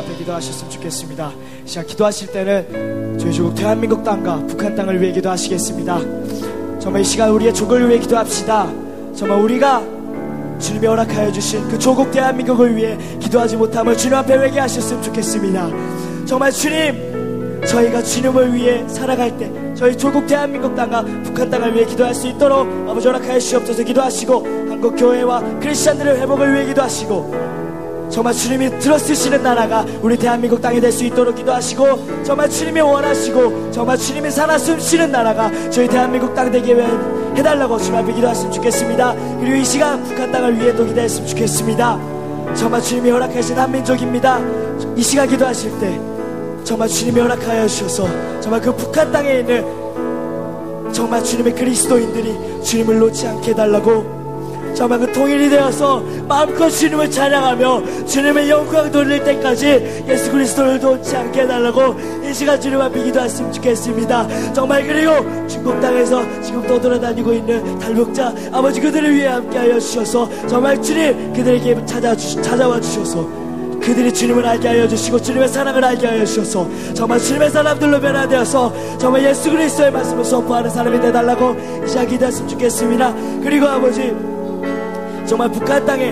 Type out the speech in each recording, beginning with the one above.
기도하셨으면 좋겠습니다. 시간 기도하실 때는 저희 조국 대한민국 땅과 북한 땅을 위해 기도하시겠습니다. 정말 이 시간 우리의 조국을 위해 기도합시다. 정말 우리가 주님이 허락하여 주신 그 조국 대한민국을 위해 기도하지 못함을 주님 앞에 회개하셨으면 좋겠습니다. 정말 주님, 저희가 주님을 위해 살아갈 때 저희 조국 대한민국 땅과 북한 땅을 위해 기도할 수 있도록 아버지 허락하여 주시옵소서 기도하시고 한국 교회와 크리스천들의 회복을 위해 기도하시고 정말 주님이 들어쓰시는 나라가 우리 대한민국 땅이 될 수 있도록 기도하시고 정말 주님이 원하시고 정말 주님이 살아 숨쉬는 나라가 저희 대한민국 땅 되게 해달라고 앞에 기도하시면 좋겠습니다. 그리고 이 시간 북한 땅을 위해 도 기도했으면 좋겠습니다. 정말 주님이 허락하신 한민족입니다. 이 시간 기도하실 때 정말 주님이 허락하여 주셔서 정말 그 북한 땅에 있는 정말 주님의 그리스도인들이 주님을 놓지 않게 해달라고 정말 그 통일이 되어서 마음껏 주님을 찬양하며 주님의 영광 돌릴 때까지 예수 그리스도를 놓지 않게 해달라고 이 시간 주님 앞에 기도했으면 좋겠습니다. 정말 그리고 중국 땅에서 지금 떠돌아다니고 있는 탈북자 아버지 그들을 위해 함께하여 주셔서 정말 주님 그들에게 찾아 찾아와 주셔서 그들이 주님을 알게 하여 주시고 주님의 사랑을 알게 하여 주셔서 정말 주님의 사람들로 변화되어서 정말 예수 그리스도의 말씀을 선포하는 사람이 되달라고 이제 기도했으면 좋겠습니다. 그리고 아버지 정말 북한 땅에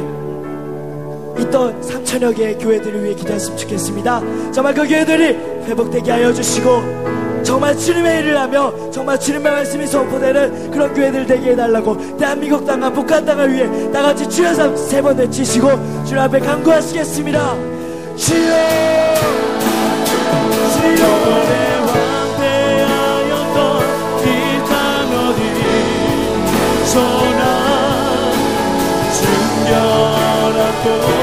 있던 3천여 개의 교회들을 위해 기도했으면 좋겠습니다. 정말 그 교회들이 회복되게 하여 주시고 정말 주님의 일을 하며 정말 주님의 말씀이 선포되는 그런 교회들 되게 해달라고 대한민국 땅과 북한 땅을 위해 다같이 주여 세번 외치시고 주님 앞에 간구하시겠습니다. 주여 주여 for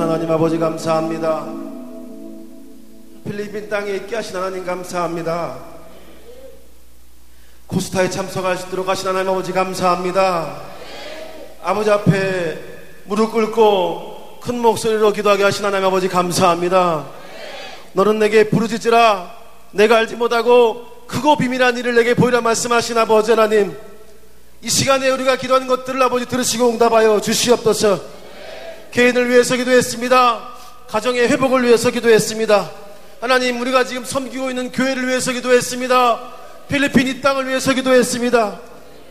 하나님 아버지 감사합니다. 필리핀 땅에 있게 하신 하나님 감사합니다. 코스타에 참석할 수 있도록 하신 하나님 아버지 감사합니다. 아버지 앞에 무릎 꿇고 큰 목소리로 기도하게 하신 하나님 아버지 감사합니다. 너는 내게 부르짖으라 내가 알지 못하고 크고 비밀한 일을 내게 보이라 말씀하신 아버지 하나님 이 시간에 우리가 기도하는 것들을 아버지 들으시고 응답하여 주시옵소서 개인을 위해서 기도했습니다. 가정의 회복을 위해서 기도했습니다. 하나님, 우리가 지금 섬기고 있는 교회를 위해서 기도했습니다. 필리핀 이 땅을 위해서 기도했습니다.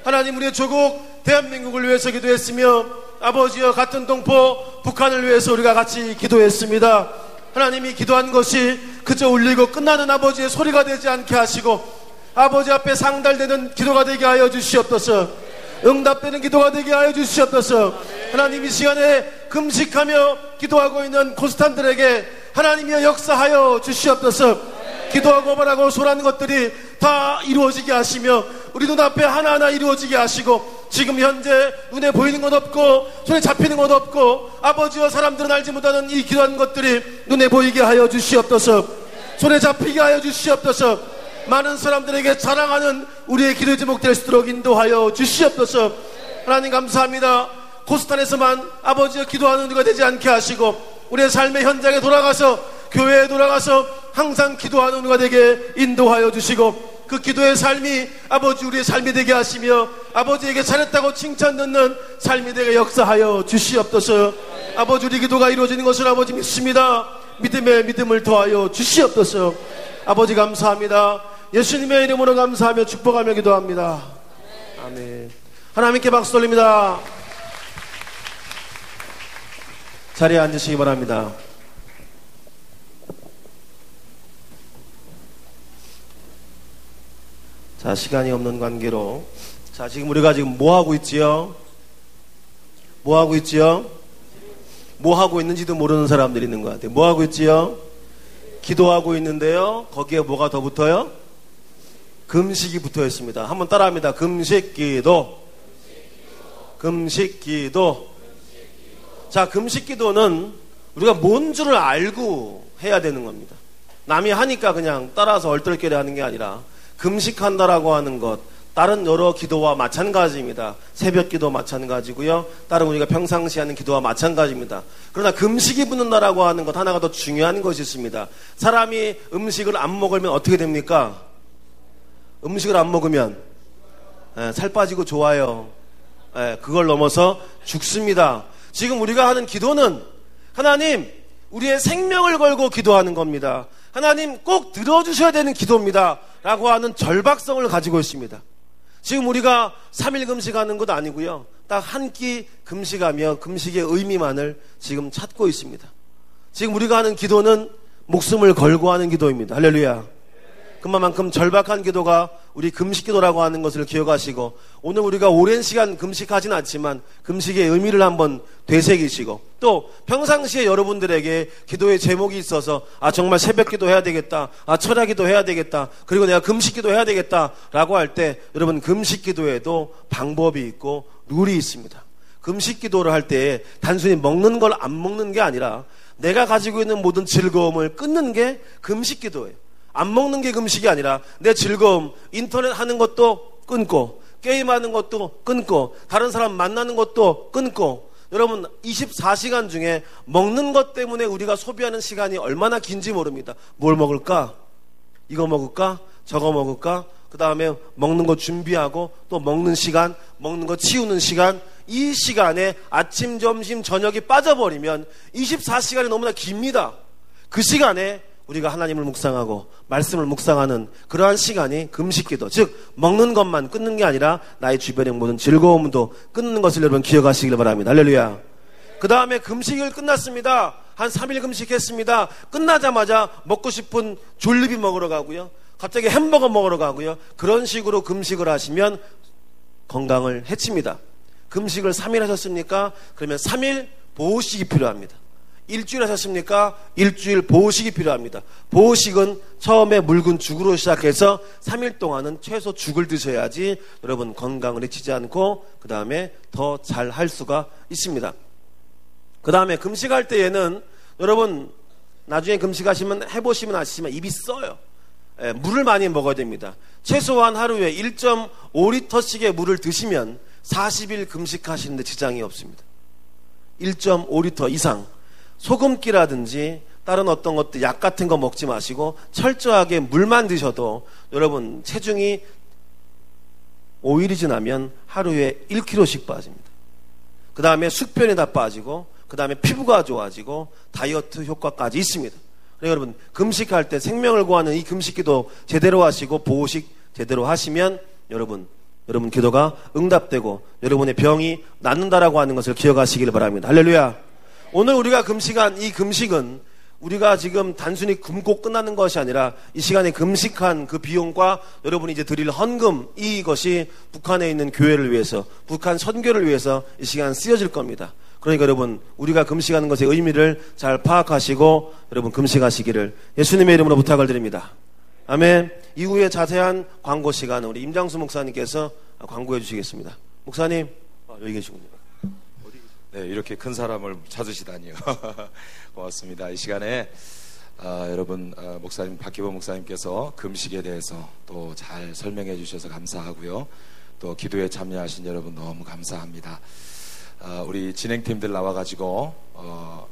하나님, 우리의 조국, 대한민국을 위해서 기도했으며, 아버지여 같은 동포 북한을 위해서 우리가 같이 기도했습니다. 하나님이 기도한 것이 그저 울리고 끝나는 아버지의 소리가 되지 않게 하시고 아버지 앞에 상달되는 기도가 되게 하여 주시옵소서. 응답되는 기도가 되게 하여 주시옵소서. 하나님 이 시간에 금식하며 기도하고 있는 고스탄들에게 하나님이여 역사하여 주시옵소서. 기도하고 말하고 소라는 것들이 다 이루어지게 하시며 우리 눈앞에 하나하나 이루어지게 하시고 지금 현재 눈에 보이는 것 없고 손에 잡히는 것 없고 아버지와 사람들은 알지 못하는 이 기도한 것들이 눈에 보이게 하여 주시옵소서. 손에 잡히게 하여 주시옵소서. 많은 사람들에게 자랑하는 우리의 기도 제목 될 수 있도록 인도하여 주시옵소서. 하나님 감사합니다 고스탄에서만 아버지의 기도하는 우리가 되지 않게 하시고 우리의 삶의 현장에 돌아가서 교회에 돌아가서 항상 기도하는 우리가 되게 인도하여 주시고 그 기도의 삶이 아버지 우리의 삶이 되게 하시며 아버지에게 잘했다고 칭찬 듣는 삶이 되게 역사하여 주시옵소서. 아버지 우리 기도가 이루어지는 것을 아버지 믿습니다. 믿음에 믿음을 더하여 주시옵소서. 아버지 감사합니다. 예수님의 이름으로 감사하며 축복하며 기도합니다. 아멘. 하나님께 박수 돌립니다 자리에 앉으시기 바랍니다. 자, 시간이 없는 관계로. 자, 지금 우리가 지금 뭐 하고 있지요? 뭐 하고 있지요? 뭐 하고 있는지도 모르는 사람들이 있는 것 같아요. 뭐 하고 있지요? 기도하고 있는데요. 거기에 뭐가 더 붙어요? 금식이 붙어 있습니다. 한번 따라합니다. 금식 기도. 금식 기도. 자, 금식 기도는 우리가 뭔 줄을 알고 해야 되는 겁니다. 남이 하니까 그냥 따라서 얼떨결에 하는 게 아니라 금식한다라고 하는 것, 다른 여러 기도와 마찬가지입니다. 새벽 기도 마찬가지고요. 다른 우리가 평상시 하는 기도와 마찬가지입니다. 그러나 금식이 붙는다라고 하는 것 하나가 더 중요한 것이 있습니다. 사람이 음식을 안 먹으면 어떻게 됩니까? 음식을 안 먹으면 예, 살 빠지고 좋아요. 예, 그걸 넘어서 죽습니다. 지금 우리가 하는 기도는 하나님 우리의 생명을 걸고 기도하는 겁니다. 하나님 꼭 들어주셔야 되는 기도입니다. 라고 하는 절박성을 가지고 있습니다. 지금 우리가 3일 금식하는 것도 아니고요. 딱 한 끼 금식하며 금식의 의미만을 지금 찾고 있습니다. 지금 우리가 하는 기도는 목숨을 걸고 하는 기도입니다. 할렐루야. 그만큼 절박한 기도가 우리 금식 기도라고 하는 것을 기억하시고 오늘 우리가 오랜 시간 금식하진 않지만 금식의 의미를 한번 되새기시고 또 평상시에 여러분들에게 기도의 제목이 있어서 아 정말 새벽 기도 해야 되겠다 아 철야 기도 해야 되겠다 그리고 내가 금식 기도 해야 되겠다라고 할 때 여러분 금식 기도에도 방법이 있고 룰이 있습니다. 금식 기도를 할 때 단순히 먹는 걸 안 먹는 게 아니라 내가 가지고 있는 모든 즐거움을 끊는 게 금식 기도예요. 안 먹는 게 금식이 아니라 내 즐거움, 인터넷 하는 것도 끊고, 게임하는 것도 끊고, 다른 사람 만나는 것도 끊고, 여러분 24시간 중에 먹는 것 때문에 우리가 소비하는 시간이 얼마나 긴지 모릅니다. 뭘 먹을까? 이거 먹을까? 저거 먹을까? 그 다음에 먹는 거 준비하고 또 먹는 시간, 먹는 거 치우는 시간, 이 시간에 아침, 점심, 저녁이 빠져버리면 24시간이 너무나 깁니다. 그 시간에 우리가 하나님을 묵상하고 말씀을 묵상하는 그러한 시간이 금식기도 즉 먹는 것만 끊는 게 아니라 나의 주변의 모든 즐거움도 끊는 것을 여러분 기억하시길 바랍니다. 할렐루야. 그 다음에 금식을 끝났습니다. 한 3일 금식했습니다. 끝나자마자 먹고 싶은 졸리비 먹으러 가고요. 갑자기 햄버거 먹으러 가고요. 그런 식으로 금식을 하시면 건강을 해칩니다. 금식을 3일 하셨습니까? 그러면 3일 보호식이 필요합니다. 일주일 하셨습니까? 일주일 보호식이 필요합니다. 보호식은 처음에 묽은 죽으로 시작해서 3일 동안은 최소 죽을 드셔야지 여러분 건강을 해치지 않고 그 다음에 더 잘 할 수가 있습니다. 그 다음에 금식할 때에는 여러분 나중에 금식하시면 해보시면 아시지만 입이 써요. 예, 물을 많이 먹어야 됩니다. 최소한 하루에 1.5리터씩의 물을 드시면 40일 금식하시는데 지장이 없습니다. 1.5리터 이상 소금기라든지 다른 어떤 것들 약 같은 거 먹지 마시고 철저하게 물만 드셔도 여러분 체중이 5일이 지나면 하루에 1kg씩 빠집니다. 그 다음에 숙변이 다 빠지고 그 다음에 피부가 좋아지고 다이어트 효과까지 있습니다. 그러니까 여러분 금식할 때 생명을 구하는 이 금식기도 제대로 하시고 보호식 제대로 하시면 여러분 여러분 기도가 응답되고 여러분의 병이 낫는다라고 하는 것을 기억하시길 바랍니다. 할렐루야. 오늘 우리가 금식한 이 금식은 우리가 지금 단순히 굶고 끝나는 것이 아니라 이 시간에 금식한 그 비용과 여러분이 이제 드릴 헌금 이것이 북한에 있는 교회를 위해서 북한 선교를 위해서 이 시간 쓰여질 겁니다. 그러니까 여러분 우리가 금식하는 것의 의미를 잘 파악하시고 여러분 금식하시기를 예수님의 이름으로 부탁을 드립니다. 아멘. 이후에 자세한 광고 시간은 우리 임장수 목사님께서 광고해 주시겠습니다. 목사님 아, 여기 계시군요. 네, 이렇게 큰 사람을 찾으시다니요. 고맙습니다. 이 시간에 아, 여러분 아, 목사님 박기범 목사님께서 금식에 대해서 또 잘 설명해 주셔서 감사하고요. 또 기도에 참여하신 여러분 너무 감사합니다. 아, 우리 진행팀들 나와가지고 어,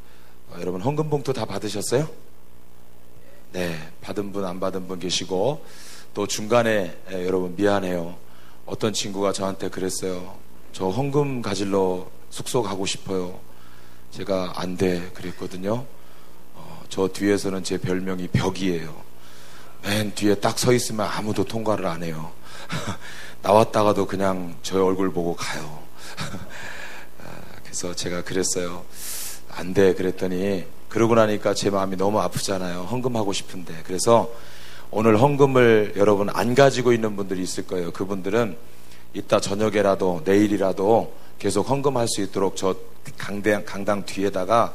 어, 여러분 헌금 봉투 다 받으셨어요? 네, 받은 분 안 받은 분 계시고 또 중간에 에, 여러분 미안해요. 어떤 친구가 저한테 그랬어요. 저 헌금 가질러 숙소 가고 싶어요. 제가 안 돼 그랬거든요. 어, 저 뒤에서는 제 별명이 벽이에요. 맨 뒤에 딱 서 있으면 아무도 통과를 안 해요. 나왔다가도 그냥 저 얼굴 보고 가요. 아, 그래서 제가 그랬어요. 안 돼. 그랬더니, 그러고 나니까 제 마음이 너무 아프잖아요. 헌금하고 싶은데. 그래서 오늘 헌금을 여러분 안 가지고 있는 분들이 있을 거예요. 그분들은 이따 저녁에라도 내일이라도 계속 헌금할 수 있도록 저 강당, 강당 뒤에다가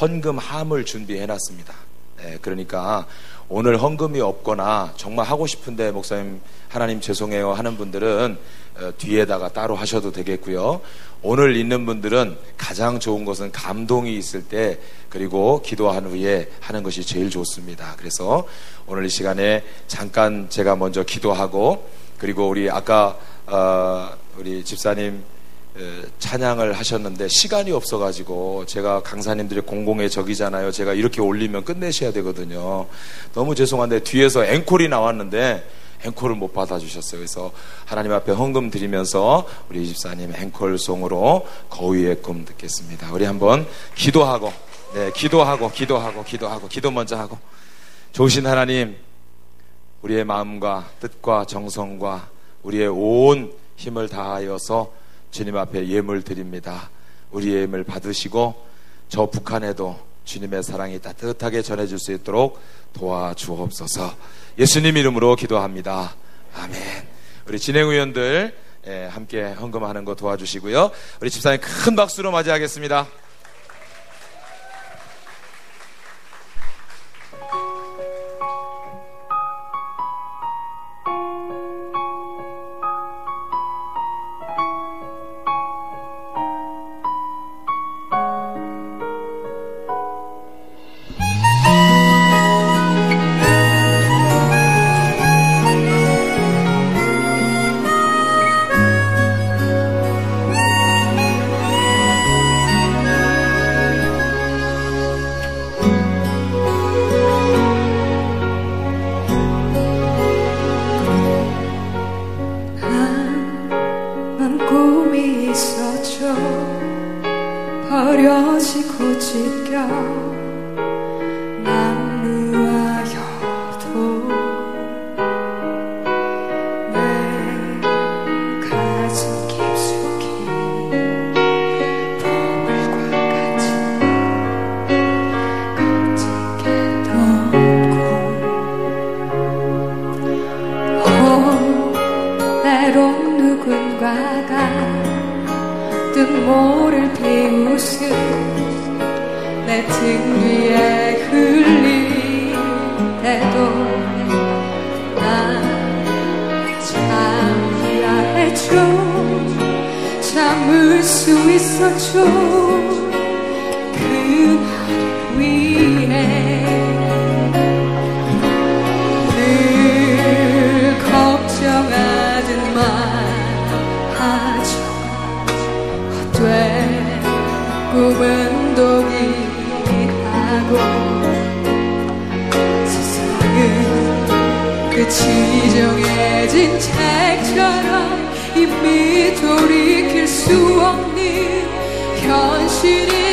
헌금 함을 준비해 놨습니다. 네, 그러니까 오늘 헌금이 없거나 정말 하고 싶은데 목사님 하나님 죄송해요 하는 분들은 어, 뒤에다가 따로 하셔도 되겠고요. 오늘 있는 분들은 가장 좋은 것은 감동이 있을 때 그리고 기도한 후에 하는 것이 제일 좋습니다. 그래서 오늘 이 시간에 잠깐 제가 먼저 기도하고 그리고 우리 아까 어, 우리 집사님 찬양을 하셨는데 시간이 없어가지고 제가 강사님들이 공공의 적이잖아요. 제가 이렇게 올리면 끝내셔야 되거든요. 너무 죄송한데 뒤에서 앵콜이 나왔는데 앵콜을 못 받아주셨어요. 그래서 하나님 앞에 헌금 드리면서 우리 집사님 앵콜송으로 거위의 꿈 듣겠습니다. 우리 한번 기도하고, 네, 기도하고, 기도하고, 기도하고, 기도 먼저 하고. 좋으신 하나님, 우리의 마음과 뜻과 정성과 우리의 온 힘을 다하여서 주님 앞에 예물 드립니다. 우리의 예물 받으시고 저 북한에도 주님의 사랑이 따뜻하게 전해질 수 있도록 도와주옵소서. 예수님 이름으로 기도합니다. 아멘. 우리 진행위원들 예, 함께 헌금하는 거 도와주시고요. 우리 집사님 큰 박수로 맞이하겠습니다. 그날 위해 늘 걱정하지 마 하지 돼 꿈은 독이라고 세상은 그 지정해진 책처럼 이미 돌이 should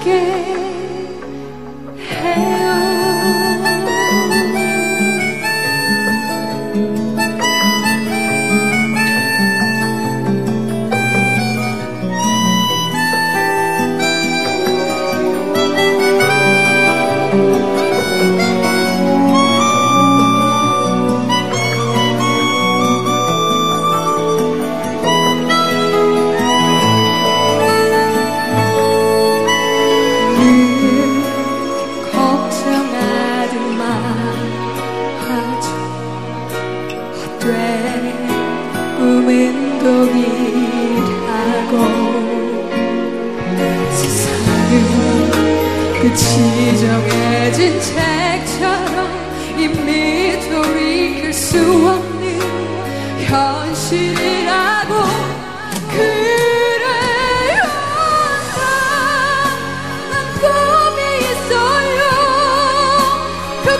que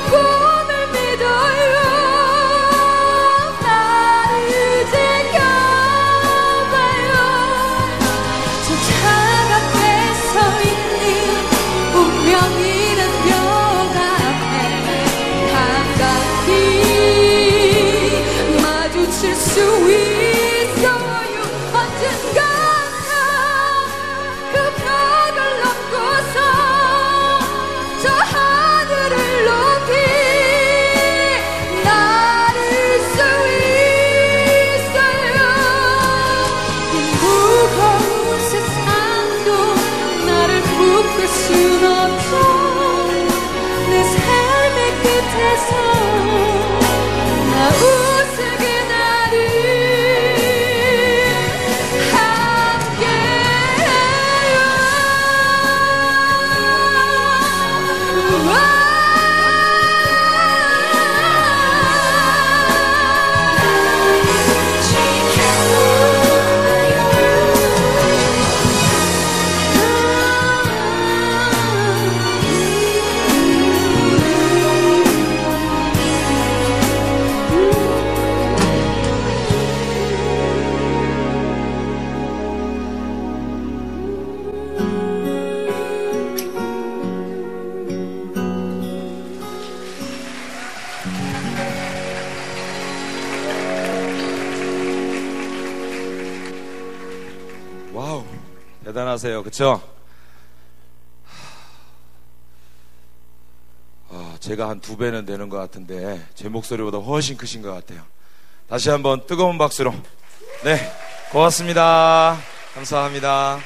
过。 하세요. 그쵸? 어, 제가 한 두 배는 되는 것 같은데 제 목소리보다 훨씬 크신 것 같아요. 다시 한번 뜨거운 박수로. 네, 고맙습니다. 감사합니다.